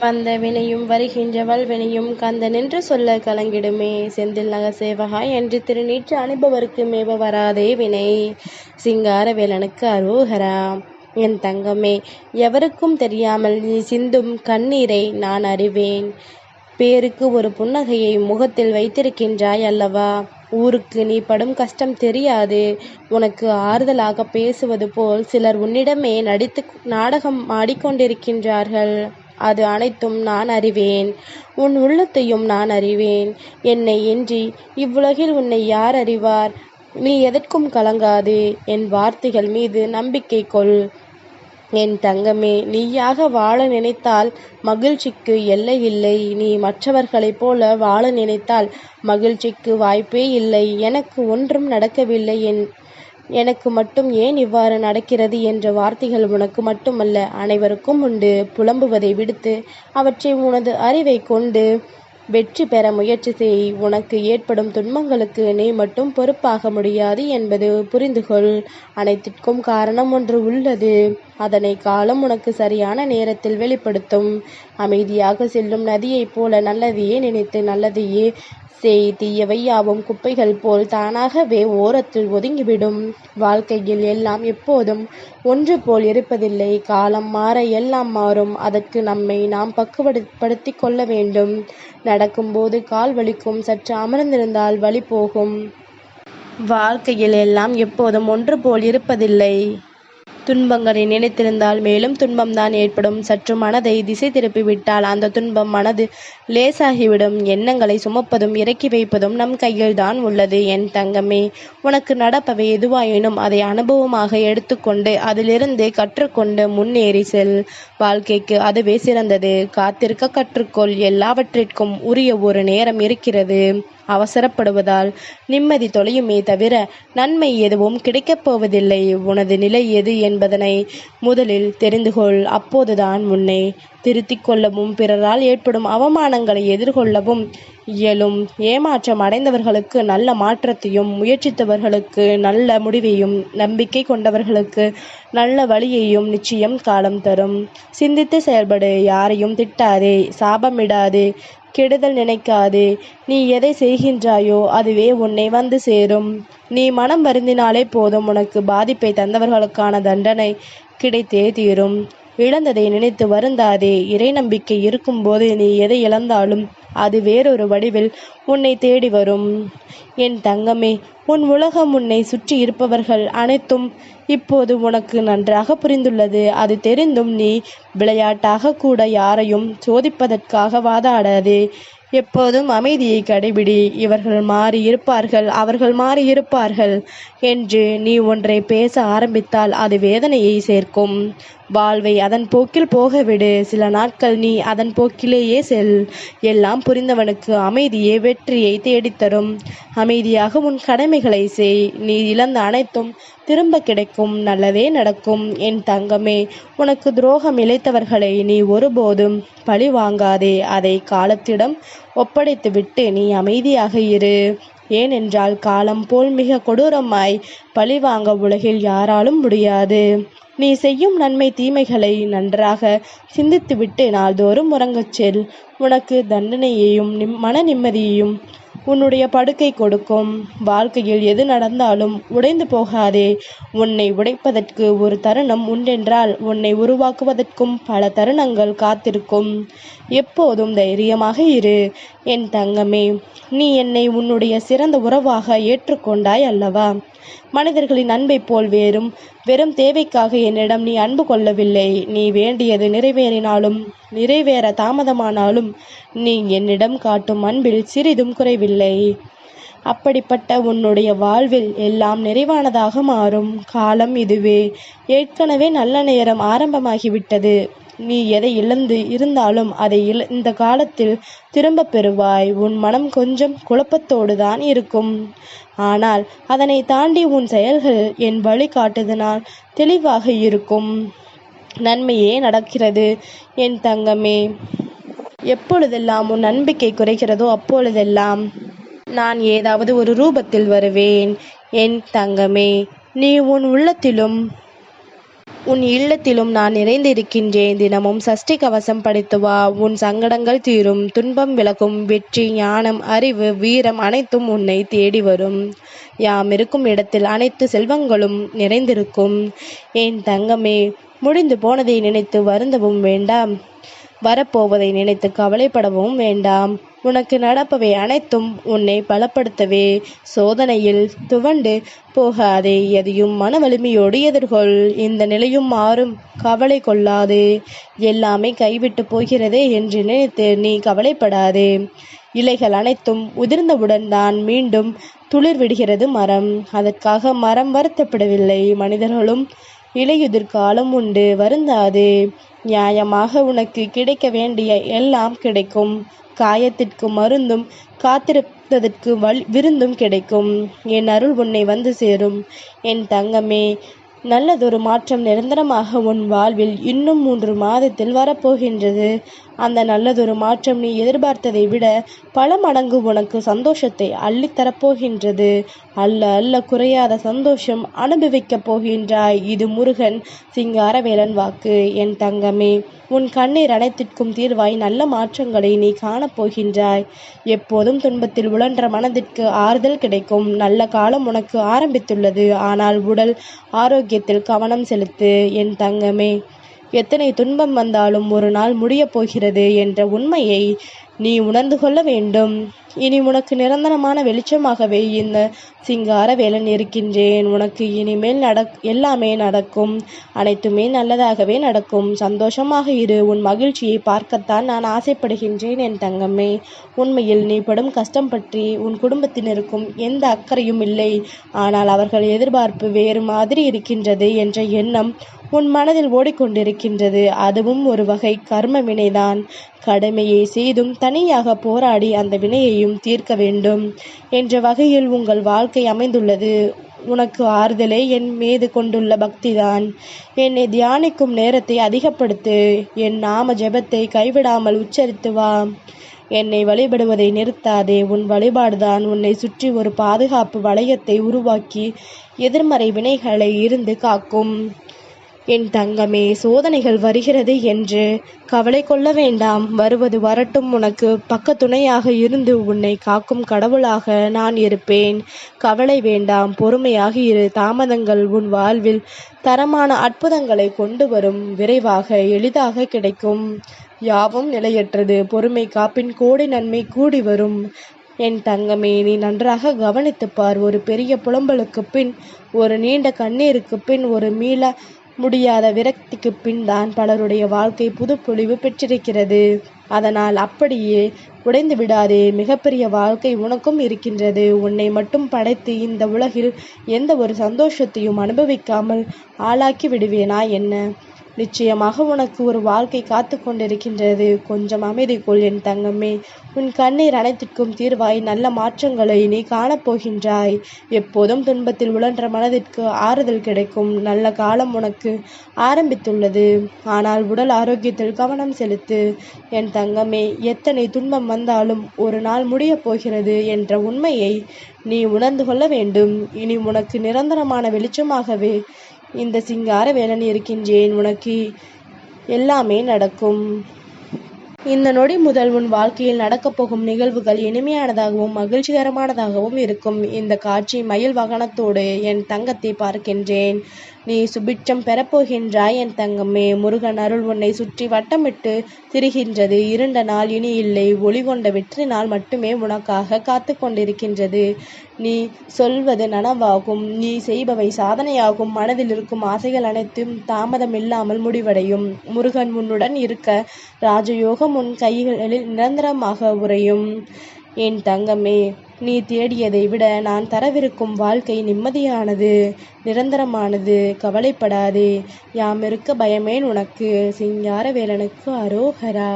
வந்த வினையும் வருகின்ற வல்வினையும் கந்தனென்று சொல்ல கலங்கிடுமே. செந்தில் நகர் சேவகா என்று திருநீற்று அனுபவருக்கு மேவ வராதே வினை. சிங்கார வேலனுக்கு அரோகரா. என் தங்கமே எவருக்கும் தெரியாமல் நீ சிந்தும் கண்ணீரை நான் அறிவேன். பேருக்கு ஒரு புன்னகையை முகத்தில் வைத்திருக்கின்றாய் அல்லவா? ஊருக்கு நீ படும் கஷ்டம் தெரியாது. உனக்கு ஆறுதலாக பேசுவது போல் சிலர் உன்னிடமே நடித்து நாடகம் ஆடிக்கொண்டிருக்கின்றார்கள். அது அனைத்தும் நான் அறிவேன். உன் உள்ளத்தையும் நான் அறிவேன். என்னை இன்றி இவ்வுலகில் உன்னை யார் அறிவார்? நீ எதற்கும் கலங்காதே. என் வார்த்தைகள் மீது நம்பிக்கை கொள். என் தங்கமே நீயாக வாழ நினைத்தால் மகிழ்ச்சிக்கு எல்லை இல்லை. நீ மற்றவர்களைப் போல வாழ நினைத்தால் மகிழ்ச்சிக்கு வாய்ப்பே இல்லை. எனக்கு ஒன்றும் நடக்கவில்லை என் எனக்கு மட்டும் ஏன் இவ்வாறு நடக்கிறது என்ற வார்த்தைகள் உனக்கு மட்டுமல்ல அனைவருக்கும் உண்டு. புலம்புவதை விடுத்து அவற்றை உனது அறிவை கொண்டு வெற்றி பெற முயற்சி செய். உனக்கு ஏற்படும் துன்பங்களுக்கு நீ மட்டும் பொறுப்பாக முடியாது என்பது புரிந்துகொள். அனைத்திற்கும் காரணம் ஒன்று உள்ளது. அதனை காலம் உனக்கு சரியான நேரத்தில் வெளிப்படுத்தும். அமைதியாக செல்லும் நதியைப் போல நல்லதையே நினைத்து நல்லதையே தீயவை யாவும் குப்பைகள் போல் தானாகவே ஓரத்தில் ஒதுங்கிவிடும். வாழ்க்கையில் எல்லாம் எப்போதும் ஒன்று போல் இருப்பதில்லை. காலம் மாற எல்லாம் மாறும். அதற்கு நம்மை நாம் பக்குவப்படுத்தி கொள்ள வேண்டும். நடக்கும்போது கால் வலிக்கும். சற்று அமர்ந்திருந்தால் வலி போகும். வாழ்க்கையில் எல்லாம் எப்போதும் ஒன்று போல் இருப்பதில்லை. துன்பங்களை நினைத்திருந்தால் மேலும் துன்பம்தான் ஏற்படும். சற்று மனதை திசை திருப்பிவிட்டால் அந்த துன்பம் மனது லேசாகிவிடும். எண்ணங்களை சுமப்பதும் இறக்கி வைப்பதும் நம் கையில்தான் உள்ளது. என் தங்கமே உனக்கு நடப்பவை எதுவாயினும் அதை அனுபவமாக எடுத்துக்கொண்டு அதிலிருந்து கற்றுக்கொண்டு முன்னேறி செல். வாழ்க்கைக்கு அதுவே சிறந்தது. காத்திருக்க கற்றுக்கொள். எல்லாவற்றிற்கும் உரிய ஒரு நேரம் இருக்கிறது. அவசரப்படுவதால் நிம்மதி தொலையுமே தவிர நன்மை எதுவும் கிடைக்கப் போவதில்லை. உனது நிலை எது என்பதனை முதலில் தெரிந்துகொள். அப்போதுதான் முன்னே திருத்திக் கொள்ளவும் பிறரால் ஏற்படும் அவமானங்களை எதிர்கொள்ளவும் இயலும். ஏமாற்றம் அடைந்தவர்களுக்கு நல்ல மாற்றத்தையும் முயற்சித்தவர்களுக்கு நல்ல முடிவையும் நம்பிக்கை கொண்டவர்களுக்கு நல்ல வழியையும் நிச்சயம் காலம் தரும். சிந்தித்து செயல்படு யாரையும் திட்டாதே சாபமிடாதே கெடுதல் நினைக்காதே. நீ எதை செய்கின்றாயோ அதுவே உன்னை வந்து சேரும். நீ மனம் வருந்தினாலே போதும் உனக்கு பாதிப்பை தந்தவர்களுக்கான தண்டனை கிடைத்தே தீரும். இழந்ததை நினைத்து வருந்தாதே. இறை நம்பிக்கை இருக்கும்போது நீ எதை இழந்தாலும் அது வேறொரு வடிவில் உன்னை தேடி வரும். என் தங்கமே உன் உலகம் உன்னை சுற்றி இருப்பவர்கள் அனைத்தும் இப்போது உனக்கு நன்றாக புரிந்துள்ளது. அது தெரிந்தும் நீ விளையாட்டாக கூட யாரையும் சோதிப்பதற்காக வாதாடாதே. எப்போதும் அமைதியை கடைபிடி. இவர்கள் மாறி இருப்பார்கள் அவர்கள் மாறி இருப்பார்கள் என்று நீ ஒன்றை பேச ஆரம்பித்தால் அது வேதனையை சேர்க்கும். வாழ்வை அதன் போக்கில் போகவிடு. சில நாட்கள் நீ அதன் போக்கிலேயே செல். எல்லாம் புரிந்தவனுக்கு அமைதியே வெற்றியை தேடித்தரும். அமைதியாக உன் கடமைகளை செய். நீ இழந்த அனைத்தும் திரும்ப கிடைக்கும். நல்லதே நடக்கும். என் தங்கமே உனக்கு துரோகம் இழைத்தவர்களை நீ ஒருபோதும் பழி வாங்காதே அதை காலத்திடம் ஒப்படைத்துவிட்டு நீ அமைதியாக இரு. ஏனென்றால் காலம் போல் மிக கொடூரமாய் பழி வாங்க உலகில் யாராலும் முடியாது. நீ செய்யும் நன்மை தீமைகளை நன்றாக சிந்தித்துவிட்டு நாள்தோறும் உறங்கச் செல். உனக்கு தண்டனையையும் நிம் மன நிம்மதியையும் உன்னுடைய படுக்கை கொடுக்கும். வாழ்க்கையில் எது நடந்தாலும் உடைந்து போகாதே. உன்னை உடைப்பதற்கு ஒரு தருணம் உண்டென்றால் உன்னை உருவாக்குவதற்கும் பல தருணங்கள் காத்திருக்கும். எப்போதும் தைரியமாக இரு. என் தங்கமே நீ என்னை உன்னுடைய சிறந்த உறவாக ஏற்றுக்கொண்டாய் அல்லவா? மனிதர்களின் அன்பை போல் வேறும் வெறும் தேவைக்காக என்னிடம் நீ அன்பு கொள்ளவில்லை. நீ வேண்டியது நிறைவேறினாலும் நிறைவேற தாமதமானாலும் நீ என்னிடம் காட்டும் அன்பில் சிறிதும் குறைவில்லை. அப்படிப்பட்ட உன்னுடைய வாழ்வில் எல்லாம் நிறைவானதாக மாறும். காலம் இதுவே. ஏற்கனவே நல்ல நேரம் ஆரம்பமாகிவிட்டது. நீ எதை இழந்து இருந்தாலும் அதை இழ இந்த காலத்தில் திரும்ப பெறுவாய். உன் மனம் கொஞ்சம் குழப்பத்தோடு தான் இருக்கும். ஆனால் அதனை தாண்டி உன் செயல்கள் என் வழி காட்டுதனால் தெளிவாக இருக்கும். நன்மையே நடக்கிறது என் தங்கமே. எப்பொழுதெல்லாம் உன் நம்பிக்கை குறைகிறதோ அப்பொழுதெல்லாம் நான் ஏதாவது ஒரு ரூபத்தில் வருவேன். என் தங்கமே நீ உன் உள்ளத்திலும் உன் இல்லத்திலும் நான் நிறைந்திருக்கின்றேன். தினமும் சஷ்டி கவசம் படித்து வா உன் சங்கடங்கள் தீரும். துன்பம் விலகும். வெற்றி ஞானம் அறிவு வீரம் அனைத்தும் உன்னை தேடி வரும். யாம் இருக்கும் இடத்தில் அனைத்து செல்வங்களும் நிறைந்திருக்கும். என் தங்கமே முடிந்து போனதை நினைத்து வருந்தவும் வேண்டாம். வரப்போவதை நினைத்து கவலைப்படவும் வேண்டாம். உனக்கு நடப்பவை அனைத்தும் உன்னை பலப்படுத்தவே. சோதனையில் துவண்டு போகாதே எதையும் மன வலிமையோடு எதிர்கொள். இந்த நிலையும் மாறும். கவலை கொள்ளாதே. எல்லாமே கைவிட்டு போகிறதே என்று நினைத்து நீ கவலைப்படாதே. இலைகள் அனைத்தும் உதிர்ந்தவுடன் தான் மீண்டும் துளிர் விடுகிறது மரம். அதற்காக மரம் வருத்தப்படவில்லை. மனிதர்களும் இலையுதிர் காலம் உண்டு. வருந்தாதே. நியாயமாக உனக்கு கிடைக்க வேண்டிய எல்லாம் கிடைக்கும். காயத்திற்கு மருந்தும் காத்திருப்பதற்கு வல் விருந்தும் கிடைக்கும். என் அருள் உன்னை வந்து சேரும். என் தங்கமே நல்லதொரு மாற்றம் நிரந்தரமாக உன் வாழ்வில் இன்னும் மூன்று மாதத்தில் வரப்போகின்றது. அந்த நல்லதொரு மாற்றம் நீ எதிர்பார்த்ததை விட பல மடங்கு உனக்கு சந்தோஷத்தை அள்ளித்தரப்போகின்றது அல்ல அல்ல குறையாத சந்தோஷம் அனுபவிக்கப் போகின்றாய். இது முருகன் சிங்காரவேலன் வாக்கு. என் தங்கமே உன் கண்ணீர் அனைத்திற்கும் தீர்வாய் நல்ல மாற்றங்களை நீ காணப்போகின்றாய் எப்போதும் துன்பத்தில் உழன்ற மனதிற்கு ஆறுதல் கிடைக்கும். நல்ல காலம் உனக்கு ஆரம்பித்துள்ளது. ஆனால் உடல் ஆரோக்கியத்தில் கவனம் செலுத்து. என் தங்கமே எத்தனை துன்பம் வந்தாலும் ஒரு நாள் முடியப் போகிறது என்ற உண்மையை நீ உணர்ந்து கொள்ள வேண்டும். இனி உனக்கு நிரந்தரமான வெளிச்சமாகவே இந்த சிங்கார வேலன் இருக்கின்றேன். உனக்கு இனிமேல் நடக் எல்லாமே நடக்கும். அனைத்துமே நல்லதாகவே நடக்கும். சந்தோஷமாக இரு. உன் மகிழ்ச்சியை பார்க்கத்தான் நான் ஆசைப்படுகின்றேன் என் தங்கமே உண்மையில் நீ படும் கஷ்டம் பற்றி உன் குடும்பத்தினருக்கும் எந்த அக்கறையும் இல்லை. ஆனால் அவர்கள் எதிர்பார்ப்பு வேறு மாதிரி இருக்கின்றது என்ற எண்ணம் உன் மனதில் ஓடிக்கொண்டிருக்கின்றது. அதுவும் ஒரு வகை கர்ம வினைதான் கடமையை செய்தும் தனியாக போராடி அந்த வினையையும் தீர்க்க வேண்டும். என்ற வகையில் உங்கள் வாழ்க்கை அமைந்துள்ளது. உனக்கு ஆறுதலே என் மீது கொண்டுள்ள பக்திதான். என்னை தியானிக்கும் நேரத்தை அதிகப்படுத்து. என் நாம ஜெபத்தை கைவிடாமல் உச்சரித்து வா. என்னை வழிபடுவதை நிறுத்தாதே. உன் வழிபாடுதான் உன்னை சுற்றி ஒரு பாதுகாப்பு வளையத்தை உருவாக்கி எதிர்மறை வினைகளை இருந்து காக்கும். என் தங்கமே சோதனைகள் வருகிறது என்று கவலை கொள்ள வேண்டாம். வருவது வரட்டும். உனக்கு பக்கத்துணையாக இருந்து உன்னை காக்கும் கடவுளாக நான் இருப்பேன். கவலை வேண்டாம். பொறுமையாக இரு. தாமதங்கள் உன் வாழ்வில் தரமான அற்புதங்களை கொண்டு வரும். விரைவாக எளிதாக கிடைக்கும். யாவும் நிலையற்றது. பொறுமை காப்பின் கோடி நன்மை கூடி வரும். என் தங்கமே நீ நன்றாக கவனித்துப் பார். ஒரு பெரிய புலம்பலுக்கு பின் ஒரு நீண்ட கண்ணீருக்கு பின் ஒரு மீள முடியாத விரக்திக்கு பின் தான் பலருடைய வாழ்க்கை புதுப்பொழிவு பெற்றிருக்கிறது. அதனால் அப்படியே உடைந்து விடாதே மிகப்பெரிய வாழ்க்கை உனக்கும் இருக்கின்றது. உன்னை மட்டும் படைத்து இந்த உலகில் எந்த ஒரு சந்தோஷத்தையும் அனுபவிக்காமல் ஆளாக்கி விடுவேனா என்ன? நிச்சயமாக உனக்கு ஒரு வாழ்க்கை காத்து கொண்டிருக்கின்றது. கொஞ்சம் அமைதி கொள் என் தங்கமே. உன் கண்ணீர் அனைத்திற்கும் தீர்வாய். நல்ல மாற்றங்களை நீ காணப்போகின்றாய் எப்போதும் துன்பத்தில் உழன்ற மனதிற்கு ஆறுதல் கிடைக்கும். நல்ல காலம் உனக்கு ஆரம்பித்துள்ளது. ஆனால் உடல் ஆரோக்கியத்தில் கவனம் செலுத்து. என் தங்கமே எத்தனை துன்பம் வந்தாலும் ஒரு நாள் முடியப் போகிறது என்ற உண்மையை நீ உணர்ந்து கொள்ள வேண்டும். இனி உனக்கு நிரந்தரமான வெளிச்சமாகவே இந்த சிங்கார வேலன் இருக்கின்றேன் உனக்கு எல்லாமே நடக்கும். இந்த நொடி முதல் உன் வாழ்க்கையில் நடக்கப் போகும் நிகழ்வுகள் இனிமையானதாகவும் மகிழ்ச்சிகரமானதாகவும் இருக்கும். இந்த காட்சி மயில் வாகனத்தோடு என் தங்கத்தை பார்க்கின்றேன். நீ சுபிட்சம் பெறப்போகின்றாய் என் தங்கமே. முருகன் அருள் உன்னை சுற்றி வட்டமிட்டு திரிகின்றது. இருண்ட நாள் இனி இல்லை. ஒளி கொண்ட வெற்றி நாள் மட்டுமே உனக்காக காத்து கொண்டிருக்கின்றது. நீ சொல்வது நனவாகும். நீ செய்பவை சாதனையாகும். மனதில் இருக்கும் ஆசைகள் அனைத்தும் தாமதம் இல்லாமல் முடிவடையும். முருகன் உன்னுடன் இருக்க ராஜயோகம் உன் கைகளில் நிரந்தரமாக உறையும். என் தங்கமே நீ தேடியதை விட நான் தரவிருக்கும் வாழ்க்கை நிம்மதியானது நிரந்தரமானது. கவலைப்படாதே. யாமிருக்க பயமேன் உனக்கு. சிங்கார வேலனுக்கு அரோகரா